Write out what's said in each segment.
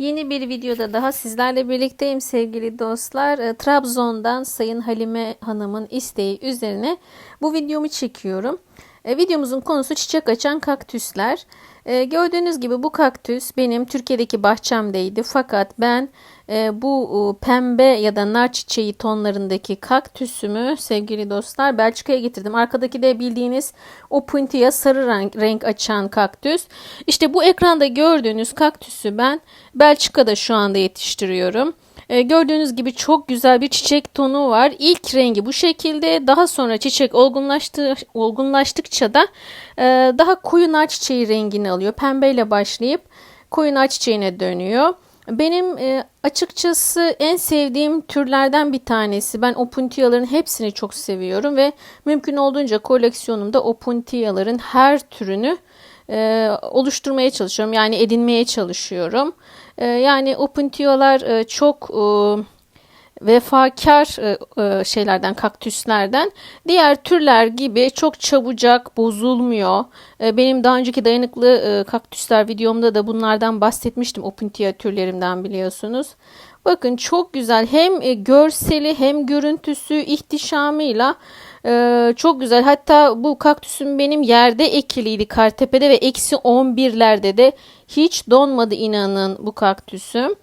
Yeni bir videoda daha sizlerle birlikteyim sevgili dostlar. E, Trabzon'dan Sayın Halime Hanım'ın isteği üzerine bu videomu çekiyorum. E, videomuzun konusu çiçek açan kaktüsler. E, gördüğünüz gibi bu kaktüs benim Türkiye'deki bahçemdeydi. Fakat ben e, bu e, pembe ya da nar çiçeği tonlarındaki kaktüsümü sevgili dostlar Belçika'ya getirdim. Arkadaki de bildiğiniz o puntiya sarı renk, renk açan kaktüs. İşte bu ekranda gördüğünüz kaktüsü ben Belçika'da şu anda yetiştiriyorum. E, gördüğünüz gibi çok güzel bir çiçek tonu var. İlk rengi bu şekilde. Daha sonra çiçek olgunlaştı, olgunlaştıkça da e, daha koyu nar çiçeği rengini alıyor. Pembeyle başlayıp koyu nar çiçeğine dönüyor. Benim e, açıkçası en sevdiğim türlerden bir tanesi. Ben opuntiyaların hepsini çok seviyorum ve mümkün olduğunca koleksiyonumda opuntiyaların her türünü e, oluşturmaya çalışıyorum. Yani edinmeye çalışıyorum. E, yani opuntiyalar e, çok e, vefakar e, e, şeylerden, kaktüslerden. Diğer türler gibi çok çabucak bozulmuyor. E, benim daha önceki dayanıklı kaktüsler videomda da bunlardan bahsetmiştim. Opuntia türlerimden biliyorsunuz. Bakın çok güzel hem görseli hem görüntüsü ihtişamıyla çok güzel. Hatta bu kaktüsüm benim yerde ekiliydi Kartepe'de ve eksi 11'lerde de hiç donmadı inanın bu kaktüsüm.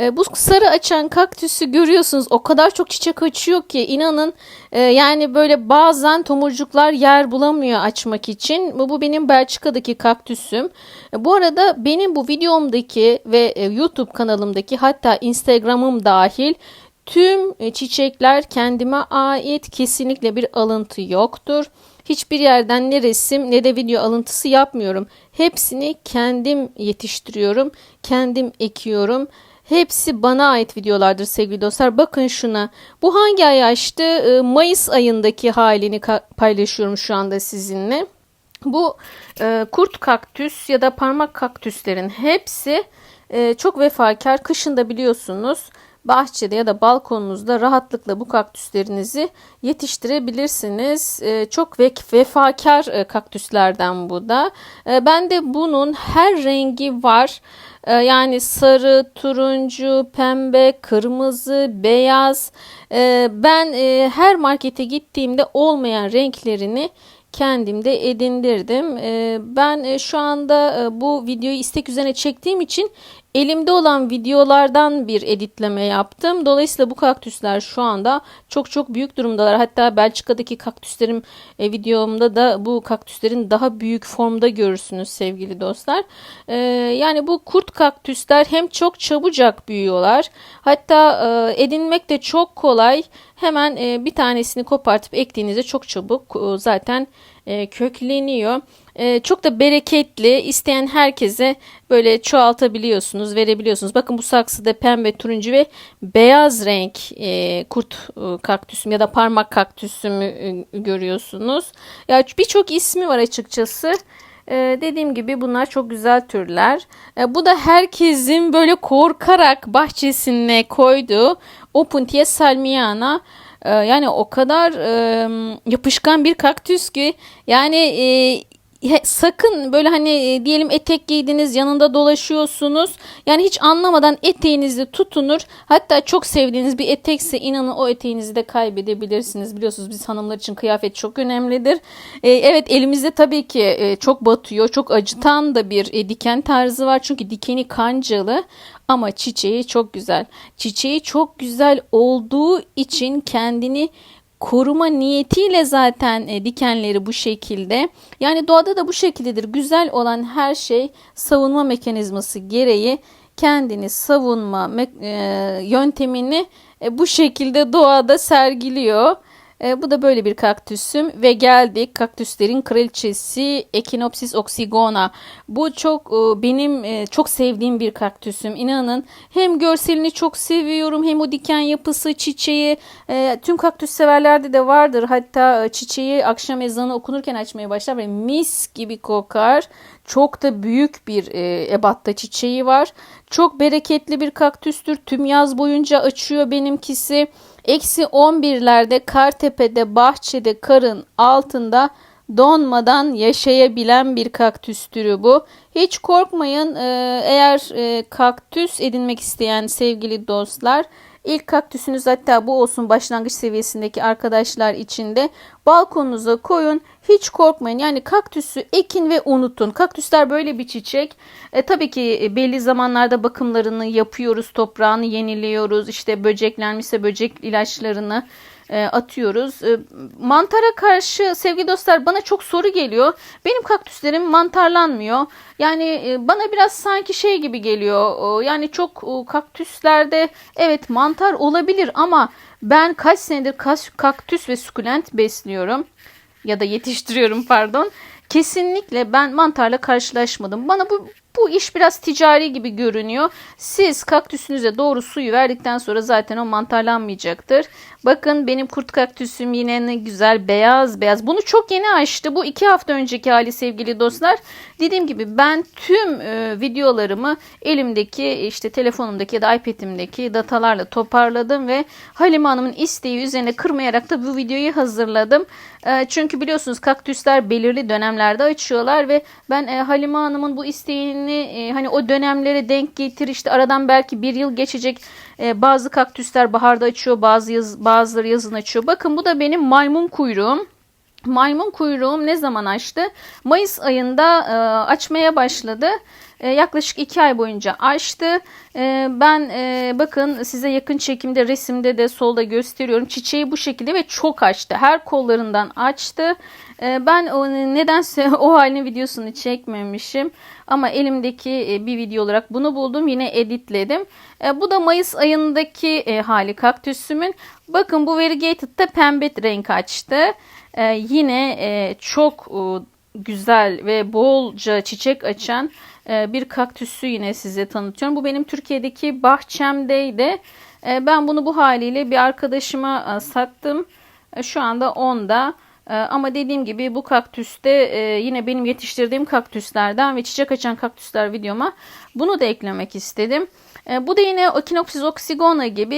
E, bu sarı açan kaktüsü görüyorsunuz o kadar çok çiçek açıyor ki inanın e, yani böyle bazen tomurcuklar yer bulamıyor açmak için. Bu, bu benim Belçika'daki kaktüsüm. E, bu arada benim bu videomdaki ve e, YouTube kanalımdaki hatta Instagram'ım dahil tüm e, çiçekler kendime ait kesinlikle bir alıntı yoktur. Hiçbir yerden ne resim ne de video alıntısı yapmıyorum. Hepsini kendim yetiştiriyorum, kendim ekiyorum. Hepsi bana ait videolardır sevgili dostlar. Bakın şuna. Bu hangi ay açtı? Ee, Mayıs ayındaki halini paylaşıyorum şu anda sizinle. Bu e, kurt kaktüs ya da parmak kaktüslerin hepsi e, çok vefakar. Kışında biliyorsunuz bahçede ya da balkonunuzda rahatlıkla bu kaktüslerinizi yetiştirebilirsiniz. E, çok vefakar e, kaktüslerden bu da. E, ben de bunun her rengi var. Ee, yani sarı, turuncu, pembe, kırmızı, beyaz. Ee, ben e, her markete gittiğimde olmayan renklerini kendimde edindirdim. Ee, ben e, şu anda bu videoyu istek üzerine çektiğim için Elimde olan videolardan bir editleme yaptım. Dolayısıyla bu kaktüsler şu anda çok çok büyük durumdalar. Hatta Belçika'daki kaktüslerim e, videomda da bu kaktüslerin daha büyük formda görürsünüz sevgili dostlar. E, yani bu kurt kaktüsler hem çok çabucak büyüyorlar. Hatta e, edinmek de çok kolay. Hemen e, bir tanesini kopartıp ektiğinizde çok çabuk e, zaten e, kökleniyor. E, çok da bereketli. İsteyen herkese böyle çoğaltabiliyorsunuz, verebiliyorsunuz. Bakın bu saksıda pembe, turuncu ve beyaz renk e, kurt kaktüsüm ya da parmak kaktüsümü görüyorsunuz. Ya birçok ismi var açıkçası. Ee, dediğim gibi bunlar çok güzel türler. Ee, bu da herkesin böyle korkarak bahçesine koyduğu Opuntia salmiana. Ee, yani o kadar yapışkan bir kaktüs ki yani sakın böyle hani e, diyelim etek giydiniz yanında dolaşıyorsunuz. Yani hiç anlamadan eteğinizi tutunur. Hatta çok sevdiğiniz bir etekse inanın o eteğinizi de kaybedebilirsiniz. Biliyorsunuz biz hanımlar için kıyafet çok önemlidir. E, evet elimizde tabii ki e, çok batıyor. Çok acıtan da bir e, diken tarzı var. Çünkü dikeni kancalı. Ama çiçeği çok güzel. Çiçeği çok güzel olduğu için kendini koruma niyetiyle zaten e, dikenleri bu şekilde. Yani doğada da bu şekildedir. Güzel olan her şey savunma mekanizması gereği kendini savunma e, yöntemini e, bu şekilde doğada sergiliyor. E, bu da böyle bir kaktüsüm ve geldik kaktüslerin kraliçesi Echinopsis oxygona. Bu çok e, benim e, çok sevdiğim bir kaktüsüm. İnanın hem görselini çok seviyorum hem o diken yapısı, çiçeği. E, tüm kaktüs severlerde de vardır. Hatta e, çiçeği akşam ezanı okunurken açmaya başlar ve mis gibi kokar. Çok da büyük bir e, ebatta çiçeği var. Çok bereketli bir kaktüstür. Tüm yaz boyunca açıyor benimkisi. Eksi 11'lerde Kartepe'de bahçede karın altında donmadan yaşayabilen bir kaktüs türü bu. Hiç korkmayın eğer kaktüs edinmek isteyen sevgili dostlar İlk kaktüsünüz hatta bu olsun başlangıç seviyesindeki arkadaşlar için de balkonunuza koyun. Hiç korkmayın. Yani kaktüsü ekin ve unutun. Kaktüsler böyle bir çiçek. E, tabii ki belli zamanlarda bakımlarını yapıyoruz. Toprağını yeniliyoruz. İşte böceklenmişse böcek ilaçlarını e, atıyoruz. E, mantara karşı sevgili dostlar bana çok soru geliyor. Benim kaktüslerim mantarlanmıyor. Yani e, bana biraz sanki şey gibi geliyor. Yani çok kaktüslerde evet mantar olabilir ama ben kaç senedir kaktüs ve sukulent besliyorum ya da yetiştiriyorum pardon. Kesinlikle ben mantarla karşılaşmadım. Bana bu bu iş biraz ticari gibi görünüyor. Siz kaktüsünüze doğru suyu verdikten sonra zaten o mantarlanmayacaktır. Bakın benim kurt kaktüsüm yine ne güzel beyaz beyaz. Bunu çok yeni açtı. Bu iki hafta önceki hali sevgili dostlar. Dediğim gibi ben tüm e, videolarımı elimdeki işte telefonumdaki ya da iPad'imdeki datalarla toparladım ve Halime Hanım'ın isteği üzerine kırmayarak da bu videoyu hazırladım. E, çünkü biliyorsunuz kaktüsler belirli dönemlerde açıyorlar ve ben e, Halime Hanım'ın bu isteğini e, hani o dönemlere denk getir işte aradan belki bir yıl geçecek e, bazı kaktüsler baharda açıyor bazı yaz, bazıları yazın açıyor. Bakın bu da benim maymun kuyruğum. Maymun kuyruğum ne zaman açtı? Mayıs ayında e, açmaya başladı. E, yaklaşık iki ay boyunca açtı. E, ben e, bakın size yakın çekimde resimde de solda gösteriyorum. Çiçeği bu şekilde ve çok açtı. Her kollarından açtı. E, ben o, nedense o halini videosunu çekmemişim. Ama elimdeki e, bir video olarak bunu buldum. Yine editledim. E, bu da Mayıs ayındaki e, hali kaktüsümün. Bakın bu Variegated'da pembe renk açtı. Yine çok güzel ve bolca çiçek açan bir kaktüsü yine size tanıtıyorum. Bu benim Türkiye'deki bahçemdeydi. Ben bunu bu haliyle bir arkadaşıma sattım. Şu anda onda. Ama dediğim gibi bu kaktüste yine benim yetiştirdiğim kaktüslerden ve çiçek açan kaktüsler videoma bunu da eklemek istedim. Bu da yine Echinopsis oxygona gibi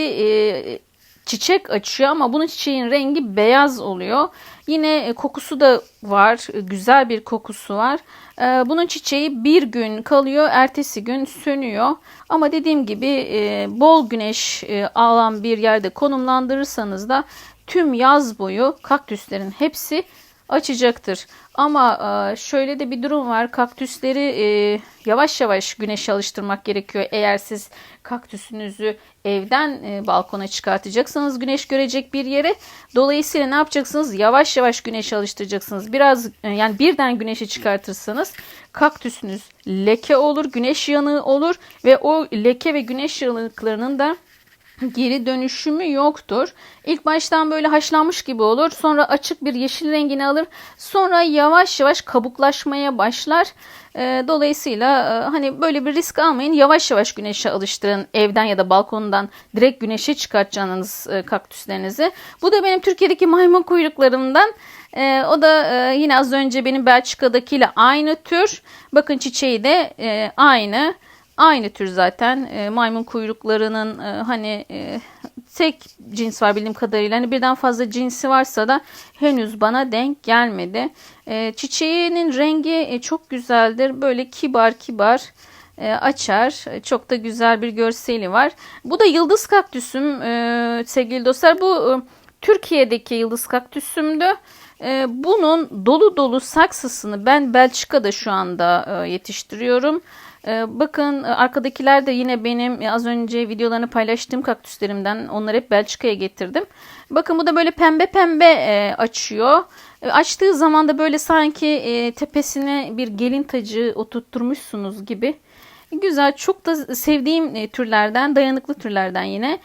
çiçek açıyor ama bunun çiçeğin rengi beyaz oluyor. Yine e, kokusu da var. Güzel bir kokusu var. E, bunun çiçeği bir gün kalıyor. Ertesi gün sönüyor. Ama dediğim gibi e, bol güneş alan bir yerde konumlandırırsanız da tüm yaz boyu kaktüslerin hepsi açacaktır. Ama e, şöyle de bir durum var. Kaktüsleri e, yavaş yavaş güneşe alıştırmak gerekiyor. Eğer siz kaktüsünüzü evden e, balkona çıkartacaksanız güneş görecek bir yere. Dolayısıyla ne yapacaksınız? Yavaş yavaş güneşe alıştıracaksınız. Biraz yani birden güneşe çıkartırsanız kaktüsünüz leke olur, güneş yanığı olur ve o leke ve güneş yanıklarının da geri dönüşümü yoktur. İlk baştan böyle haşlanmış gibi olur. Sonra açık bir yeşil rengini alır. Sonra yavaş yavaş kabuklaşmaya başlar. E, dolayısıyla e, hani böyle bir risk almayın. Yavaş yavaş güneşe alıştırın. Evden ya da balkondan direkt güneşe çıkartacağınız e, kaktüslerinizi. Bu da benim Türkiye'deki maymun kuyruklarımdan. E, o da e, yine az önce benim Belçika'dakiyle aynı tür. Bakın çiçeği de e, aynı. Aynı tür zaten e, maymun kuyruklarının e, hani e, tek cins var bildiğim kadarıyla. Hani birden fazla cinsi varsa da henüz bana denk gelmedi. E, çiçeğinin rengi e, çok güzeldir. Böyle kibar kibar e, açar. Çok da güzel bir görseli var. Bu da yıldız kaktüsüm e, sevgili dostlar. Bu e, Türkiye'deki yıldız kaktüsümdü. E, bunun dolu dolu saksısını ben Belçika'da şu anda e, yetiştiriyorum. Ee, bakın e, arkadakiler de yine benim e, az önce videolarını paylaştığım kaktüslerimden. Onları hep Belçika'ya getirdim. Bakın bu da böyle pembe pembe e, açıyor. Açtığı zaman da böyle sanki tepesine bir gelin tacı oturtturmuşsunuz gibi. Güzel çok da sevdiğim türlerden dayanıklı türlerden yine.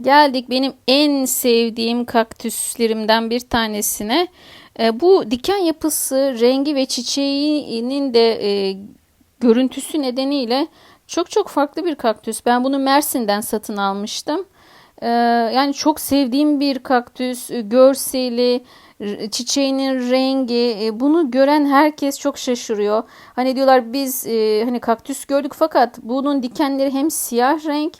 Geldik benim en sevdiğim kaktüslerimden bir tanesine. Bu diken yapısı, rengi ve çiçeğinin de görüntüsü nedeniyle çok çok farklı bir kaktüs. Ben bunu Mersin'den satın almıştım. Ee, yani çok sevdiğim bir kaktüs. Görseli, çiçeğinin rengi e, bunu gören herkes çok şaşırıyor. Hani diyorlar biz e, hani kaktüs gördük fakat bunun dikenleri hem siyah renk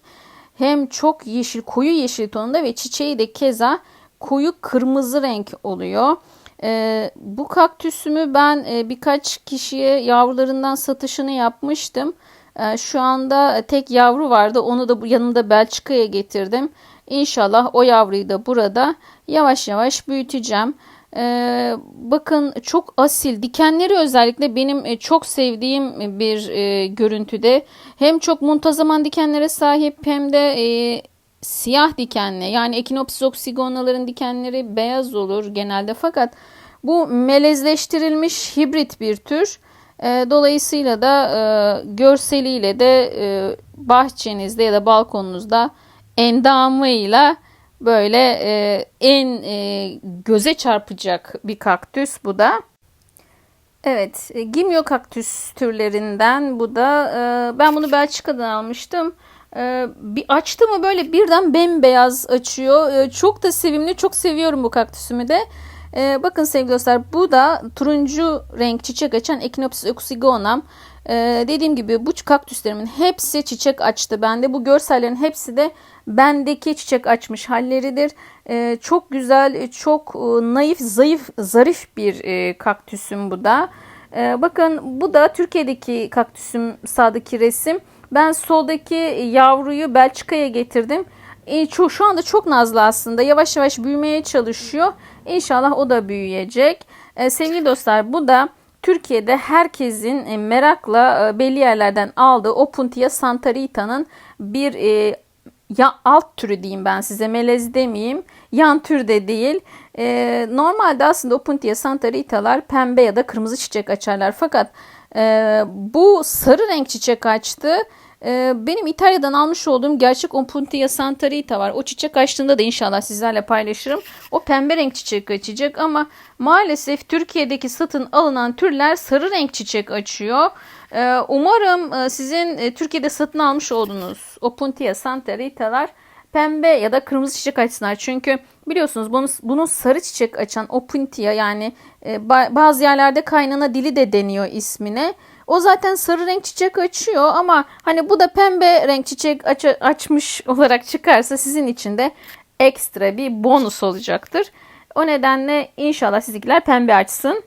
hem çok yeşil koyu yeşil tonunda ve çiçeği de keza koyu kırmızı renk oluyor. E, bu kaktüsümü ben e, birkaç kişiye yavrularından satışını yapmıştım. E, şu anda tek yavru vardı. Onu da yanımda Belçika'ya getirdim. İnşallah o yavruyu da burada yavaş yavaş büyüteceğim. Ee, bakın çok asil dikenleri özellikle benim e, çok sevdiğim bir e, görüntüde hem çok muntazaman dikenlere sahip hem de e, siyah dikenli yani Echinopsis oxygonaların dikenleri beyaz olur genelde fakat bu melezleştirilmiş hibrit bir tür. E, dolayısıyla da e, görseliyle de e, bahçenizde ya da balkonunuzda endamıyla böyle en göze çarpacak bir kaktüs bu da. Evet, Gimyo kaktüs türlerinden bu da. Ben bunu Belçika'dan almıştım. E, bir açtı mı böyle birden bembeyaz açıyor. E, çok da sevimli, çok seviyorum bu kaktüsümü de. E, bakın sevgili dostlar, bu da turuncu renk çiçek açan Echinopsis oxygonam. Ee, dediğim gibi bu kaktüslerimin hepsi çiçek açtı bende. Bu görsellerin hepsi de bendeki çiçek açmış halleridir. Ee, çok güzel, çok e, naif, zayıf, zarif bir e, kaktüsüm bu da. Ee, bakın bu da Türkiye'deki kaktüsüm sağdaki resim. Ben soldaki yavruyu Belçika'ya getirdim. E, şu, anda çok nazlı aslında. Yavaş yavaş büyümeye çalışıyor. İnşallah o da büyüyecek. E, sevgili dostlar bu da Türkiye'de herkesin e, merakla e, belli yerlerden aldığı Opuntia santarita'nın bir ya alt türü diyeyim ben size melez demeyeyim yan tür de değil. E, normalde aslında Opuntia santarita'lar pembe ya da kırmızı çiçek açarlar fakat e, bu sarı renk çiçek açtı. Ee, benim İtalya'dan almış olduğum gerçek Opuntia Santarita var. O çiçek açtığında da inşallah sizlerle paylaşırım. O pembe renk çiçek açacak ama maalesef Türkiye'deki satın alınan türler sarı renk çiçek açıyor. Ee, umarım e, sizin e, Türkiye'de satın almış olduğunuz Opuntia Santarita'lar pembe ya da kırmızı çiçek açsınlar. Çünkü biliyorsunuz bunun, bunun sarı çiçek açan Opuntia yani e, bazı yerlerde kaynana dili de deniyor ismine. O zaten sarı renk çiçek açıyor ama hani bu da pembe renk çiçek aç açmış olarak çıkarsa sizin için de ekstra bir bonus olacaktır. O nedenle inşallah sizinkiler pembe açsın.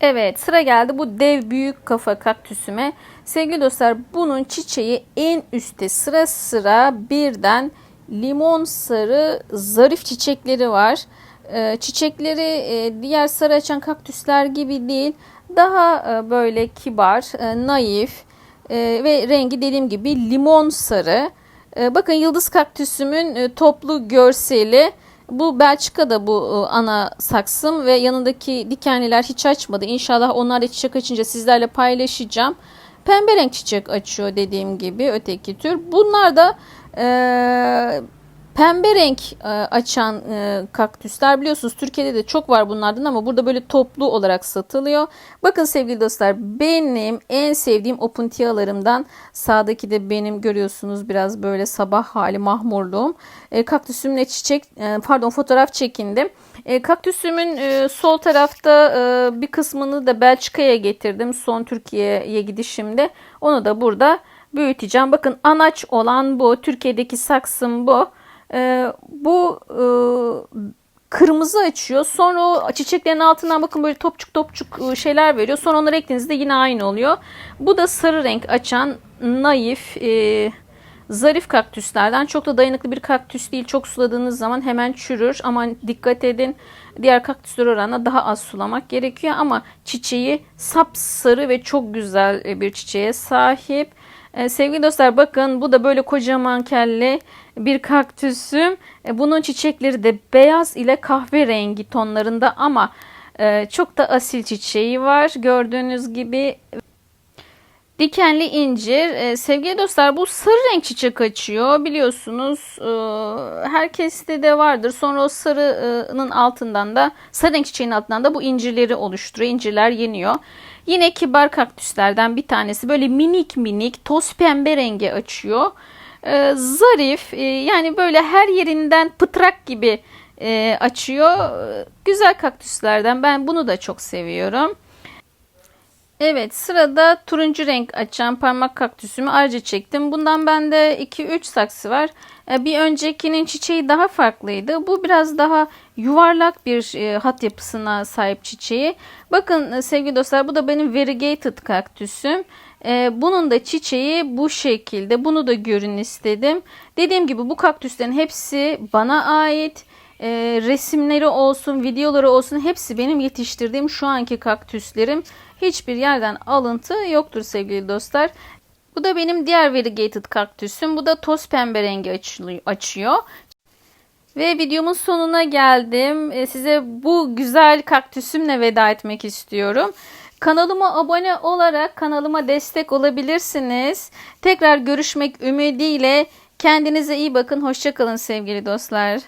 Evet sıra geldi bu dev büyük kafa kaktüsüme. Sevgili dostlar bunun çiçeği en üstte sıra sıra birden limon sarı zarif çiçekleri var. Ee, çiçekleri e, diğer sarı açan kaktüsler gibi değil daha e, böyle kibar, e, naif ve rengi dediğim gibi limon sarı. Bakın yıldız kaktüsümün toplu görseli. Bu Belçika'da bu ana saksım ve yanındaki dikenliler hiç açmadı. İnşallah onlar da çiçek açınca sizlerle paylaşacağım. Pembe renk çiçek açıyor dediğim gibi öteki tür. Bunlar da e, Pembe renk e, açan e, kaktüsler biliyorsunuz Türkiye'de de çok var bunlardan ama burada böyle toplu olarak satılıyor. Bakın sevgili dostlar benim en sevdiğim opuntialarımdan sağdaki de benim görüyorsunuz biraz böyle sabah hali mahmurluğum. E, kaktüsümle çiçek pardon fotoğraf çekindim. Kaktüsümün sol tarafta bir kısmını da Belçika'ya getirdim son Türkiye'ye gidişimde. Onu da burada büyüteceğim. Bakın anaç olan bu. Türkiye'deki saksım bu. E, bu e, kırmızı açıyor. Sonra o çiçeklerin altından bakın böyle topçuk topçuk e, şeyler veriyor. Sonra onları eklediğinizde yine aynı oluyor. Bu da sarı renk açan naif e, zarif kaktüslerden. Çok da dayanıklı bir kaktüs değil. Çok suladığınız zaman hemen çürür. Ama dikkat edin diğer kaktüsler oranla daha az sulamak gerekiyor. Ama çiçeği sapsarı ve çok güzel e, bir çiçeğe sahip. Ee, sevgili dostlar bakın bu da böyle kocaman kelli bir kaktüsüm. Ee, bunun çiçekleri de beyaz ile kahverengi tonlarında ama e, çok da asil çiçeği var. Gördüğünüz gibi Dikenli incir. Ee, sevgili dostlar bu sarı renk çiçek açıyor. Biliyorsunuz e, herkeste de vardır. Sonra o sarının altından da sarı renk çiçeğin altından da bu incirleri oluşturuyor. İncirler yeniyor. Yine kibar kaktüslerden bir tanesi böyle minik minik toz pembe rengi açıyor. Ee, zarif e, yani böyle her yerinden pıtrak gibi e, açıyor. Güzel kaktüslerden ben bunu da çok seviyorum. Evet sırada turuncu renk açan parmak kaktüsümü ayrıca çektim. Bundan bende 2-3 saksı var. E, Bir öncekinin çiçeği daha farklıydı. Bu biraz daha yuvarlak bir e, hat yapısına sahip çiçeği. Bakın e, sevgili dostlar bu da benim variegated kaktüsüm. Bunun da çiçeği bu şekilde. Bunu da görün istedim. Dediğim gibi bu kaktüslerin hepsi bana ait. E, resimleri olsun, videoları olsun hepsi benim yetiştirdiğim şu anki kaktüslerim. Hiçbir yerden alıntı yoktur sevgili dostlar. Bu da benim diğer variegated kaktüsüm. Bu da toz pembe rengi açıyor. Ve videomun sonuna geldim. E, Size bu güzel kaktüsümle veda etmek istiyorum. Kanalıma abone olarak kanalıma destek olabilirsiniz. Tekrar görüşmek ümidiyle kendinize iyi bakın. Hoşçakalın sevgili dostlar.